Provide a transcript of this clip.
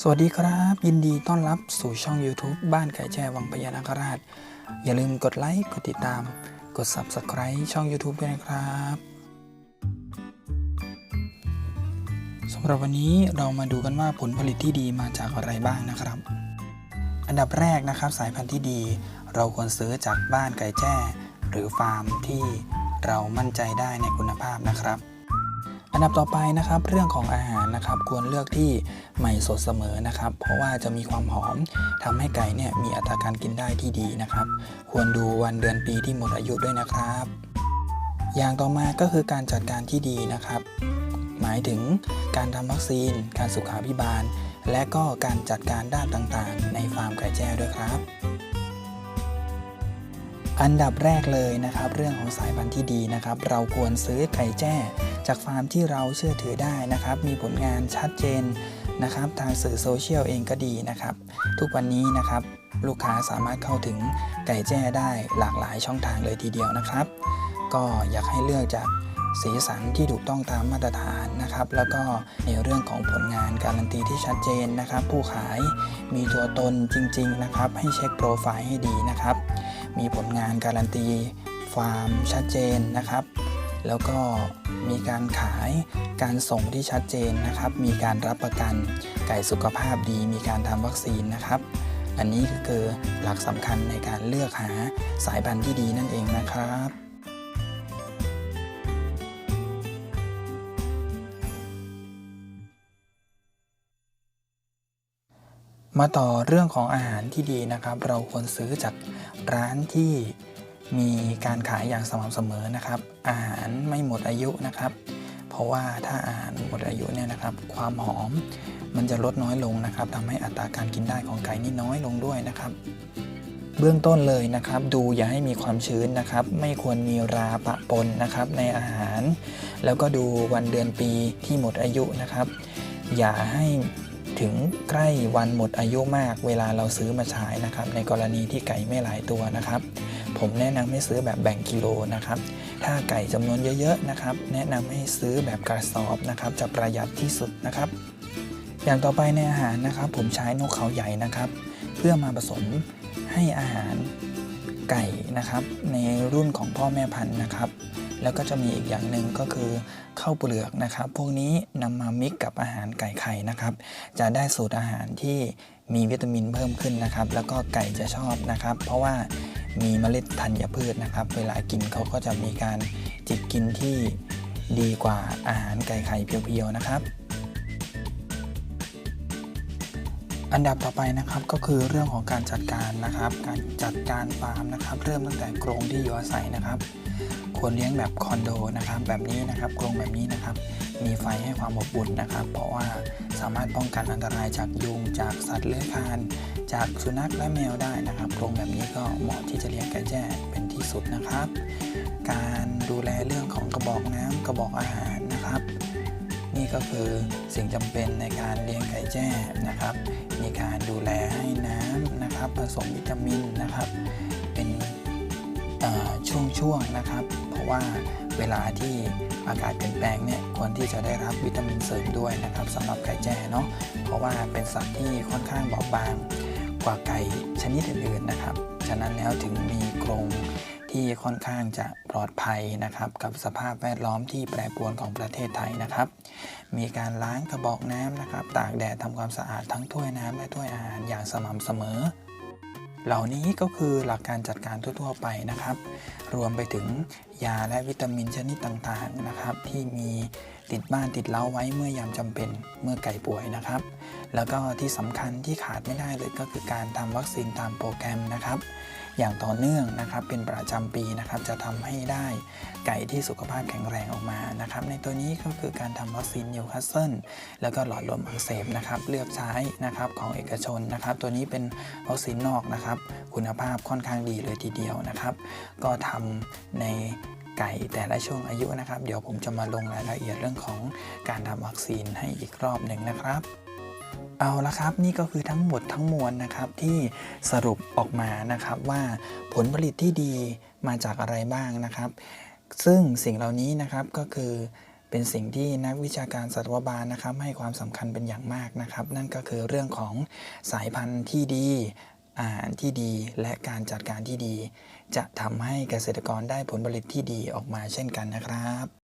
สวัสดีครับ ยินดีต้อนรับสู่ช่อง YouTube บ้านไก่แจ้วังพญานาคราช อย่าลืมกดไลค์ กดติดตาม กด Subscribe ช่อง YouTube ด้วยนะครับสำหรับวันนี้เรามาดูกันว่าผลผลิตที่ดีมาจากอะไรบ้างนะครับ อันดับแรกนะครับสายพันธุ์ที่ดี เราควรซื้อจากบ้านไก่แจ้ หรือฟาร์มที่เรามั่นใจได้ในคุณภาพนะครับ อันดับต่อไปนะครับ เรื่องของอาหารนะครับ ควรเลือกที่ใหม่สดเสมอนะครับ เพราะว่าจะมีความหอมทำให้ไก่เนี่ยมีอัตราการกินได้ที่ดีนะครับ ควรดูวันเดือนปีที่หมดอายุด้วยนะครับ อย่างต่อมาก็คือการจัดการที่ดีนะครับ หมายถึงการทำวัคซีน การสุขาพิบาล และก็การจัดการด้านต่างๆ ในฟาร์มไก่แจ้ด้วยครับ อันดับแรกเลยนะครับ เรื่องของสายพันธุ์ที่ดีนะครับ เราควรซื้อไก่แจ้จากฟาร์มที่เราเชื่อถือได้นะครับ มีผลงานชัดเจนนะครับ ทางสื่อโซเชียลเองก็ดีนะครับ ทุกวันนี้นะครับลูกค้าสามารถเข้าถึงไก่แจ้ได้หลากหลายช่องทางเลยทีเดียวนะครับ ก็อยากให้เลือกจากสีสันที่ถูกต้องตามมาตรฐานนะครับ แล้วก็ในเรื่องของผลงานการันตีที่ชัดเจนนะครับ ผู้ขายมีตัวตนจริง ๆ นะครับ ให้เช็คโปรไฟล์ให้ดีนะครับ มีผลงานการันตีฟาร์มชัดเจนนะครับ แล้วก็มีการขายการส่งที่ชัดเจนนะครับ มีการรับประกันไก่สุขภาพดี มีการทำวัคซีนนะครับ อันนี้ก็คือหลักสำคัญในการเลือกหาสายพันธุ์ที่ดีนั่นเองนะครับ มาต่อเรื่องของอาหารที่ดีนะครับ เราควรซื้อจากร้านที่มีการขายอย่างสม่ำเสมอนะครับ อาหารไม่หมดอายุนะครับ เพราะว่าถ้าอาหารหมดอายุเนี่ยนะครับ ความหอมมันจะลดน้อยลงนะครับทำให้อัตราการกินได้ของไก่นี่น้อยลงด้วยนะครับ เบื้องต้นเลยนะครับ ดูอย่าให้มีความชื้นนะครับ ไม่ควรมีราปะปนนะครับในอาหาร แล้วก็ดูวันเดือนปีที่หมดอายุนะครับ อย่าให้ ถึงใกล้วันหมดอายุมากเวลาเราซื้อมาใช้นะครับ ในกรณีที่ไก่ไม่หลายตัวนะครับ ผมแนะนำให้ซื้อแบบแบ่งกิโลนะครับ ถ้าไก่จำนวนเยอะๆนะครับ แนะนำให้ซื้อแบบกระสอบนะครับ จะประหยัดที่สุดนะครับ อย่างต่อไปในอาหารนะครับ ผมใช้นกเขาใหญ่นะครับ เพื่อมาผสมให้อาหารไก่นะครับ ในรุ่นของพ่อแม่พันธุ์นะครับ แล้วก็จะมีอีกอย่างหนึ่งก็คือข้าวเปลือกนะครับ พวกนี้นำมามิกกับอาหารไก่ไข่นะครับ จะได้สูตรอาหารที่มีวิตามินเพิ่มขึ้นนะครับ แล้วก็ไก่จะชอบนะครับ เพราะว่ามีเมล็ดธัญพืชนะครับ เวลากินเขาก็จะมีการจิกกินที่ดีกว่าอาหารไก่ไข่เพียวๆนะครับ อันดับต่อไปนะครับก็คือเรื่องของการจัดการนะครับ การจัดการฟาร์มนะครับ เริ่มตั้งแต่กรงที่อยู่อาศัยนะครับควรเลี้ยงแบบคอนโดนะครับ แบบนี้นะครับกรงแบบนี้นะครับ มีไฟให้ความอบอุ่นนะครับ เพราะว่าสามารถป้องกันอันตรายจากยุงจากสัตว์เลื้อยคลานจากสุนัขและแมวได้นะครับกรงแบบนี้ก็เหมาะที่จะเลี้ยงไก่แจ้เป็นที่สุดนะครับ การดูแลเรื่องของกระบอกน้ำกระบอกอาหารนะครับ นี่ก็คือสิ่งจำเป็นในการเลี้ยงไก่แจ้นะครับ มีการดูแลให้น้ำนะครับ ผสมวิตามินนะครับ เป็นช่วงๆนะครับ เพราะว่าเวลาที่อากาศเปลี่ยนแปลงเนี่ยควรที่จะได้รับวิตามินเสริมด้วยนะครับสำหรับไก่แจ้เนาะเพราะว่าเป็นสัตว์ที่ค่อนข้างบอบบางกว่าไก่ชนิดอื่นๆนะครับ ฉะนั้นแล้วถึงมีกรง ที่ค่อนข้างจะปลอดภัยนะครับ กับสภาพแวดล้อมที่แปรปรวนของประเทศไทยนะครับ มีการล้างกระบอกน้ำนะครับ ตากแดดทำความสะอาดทั้งถ้วยน้ำและถ้วยอาหารอย่างสม่ำเสมอ เหล่านี้ก็คือหลักการจัดการทั่วๆไปนะครับ รวมไปถึงยาและวิตามินชนิดต่างๆนะครับ ที่มีติดบ้านติดเล้าไว้เมื่อยามจำเป็นเมื่อไก่ป่วยนะครับ แล้วก็ที่สำคัญที่ขาดไม่ได้เลยก็คือการทำวัคซีนตามโปรแกรมนะครับ อย่างต่อเนื่องนะครับเป็นประจำปีนะครับจะทำให้ได้ไก่ที่สุขภาพแข็งแรงออกมานะครับในตัวนี้ก็คือการทำวัคซีนนิวคาสเซิลแล้วก็หลอดลมอักเสบนะครับเลือกใช้นะครับของเอกชนนะครับตัวนี้เป็นวัคซีนนอกนะครับคุณภาพค่อนข้างดีเลยทีเดียวนะครับ ก็ทำในไก่แต่ละช่วงอายุนะครับ เดี๋ยวผมจะมาลงรายละเอียดเรื่องของการทำวัคซีนให้อีกรอบหนึ่งนะครับ เอาละครับนี่ก็คือทั้งหมดทั้งมวลนะครับที่สรุปออกมานะครับว่าผลผลิตที่ดีมาจากอะไรบ้างนะครับ ซึ่งสิ่งเหล่านี้นะครับก็คือเป็นสิ่งที่นักวิชาการสัตวบาลนะครับ ให้ความสำคัญเป็นอย่างมากนะครับ นั่นก็คือเรื่องของสายพันธุ์ที่ดีอาหารที่ดีและการจัดการที่ดี จะทำให้เกษตรกรได้ผลผลิตที่ดีออกมาเช่นกันนะครับ